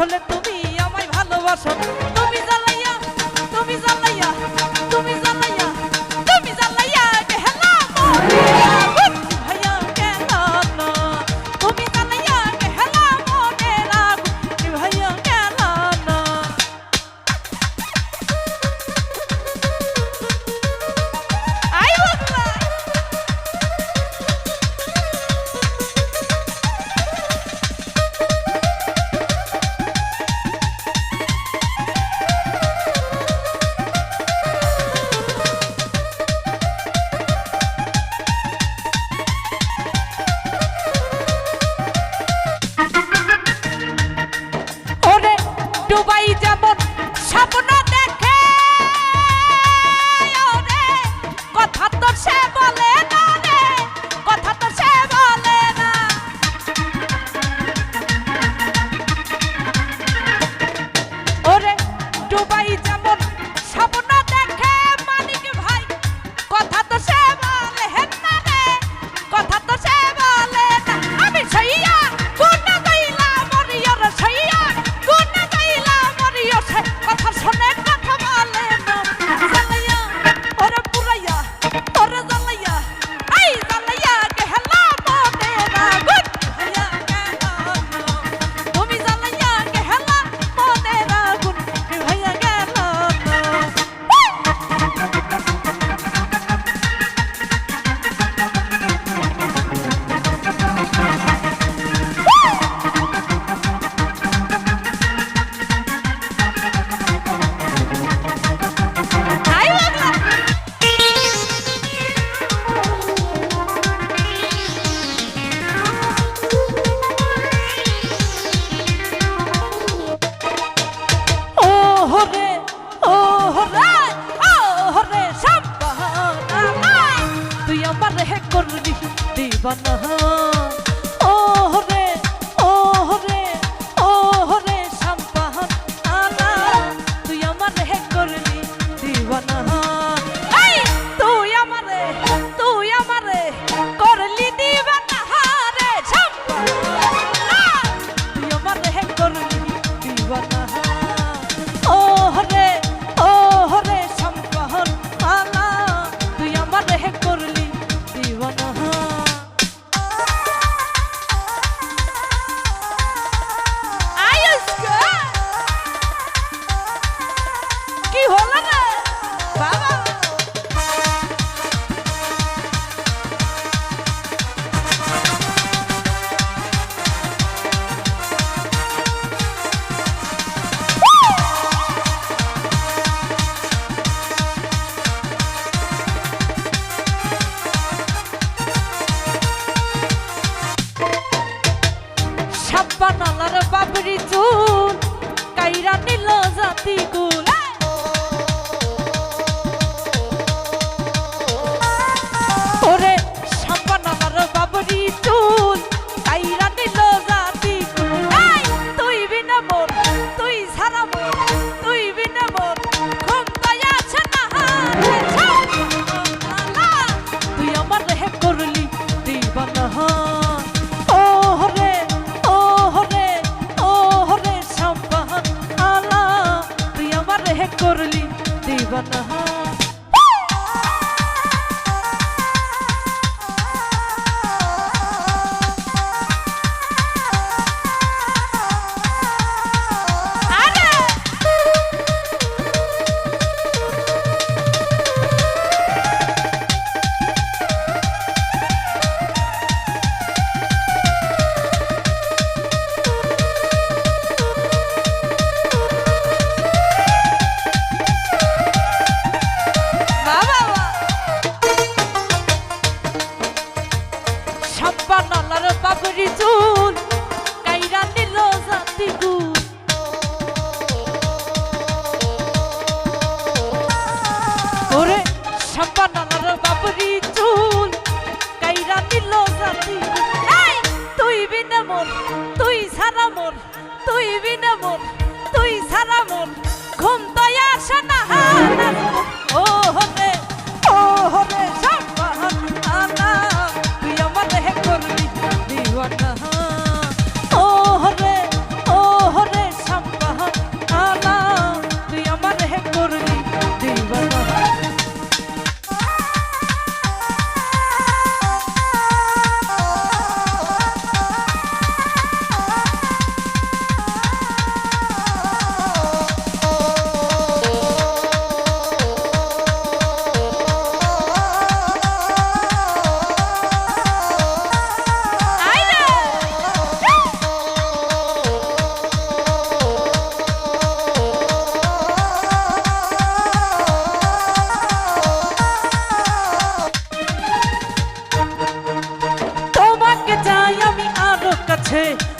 soledad. ডুবাই যেমন স্বপ্ন দেখে কথা তো সে বলে না রে কথা তো ডুবাই দিবানা চুল আছে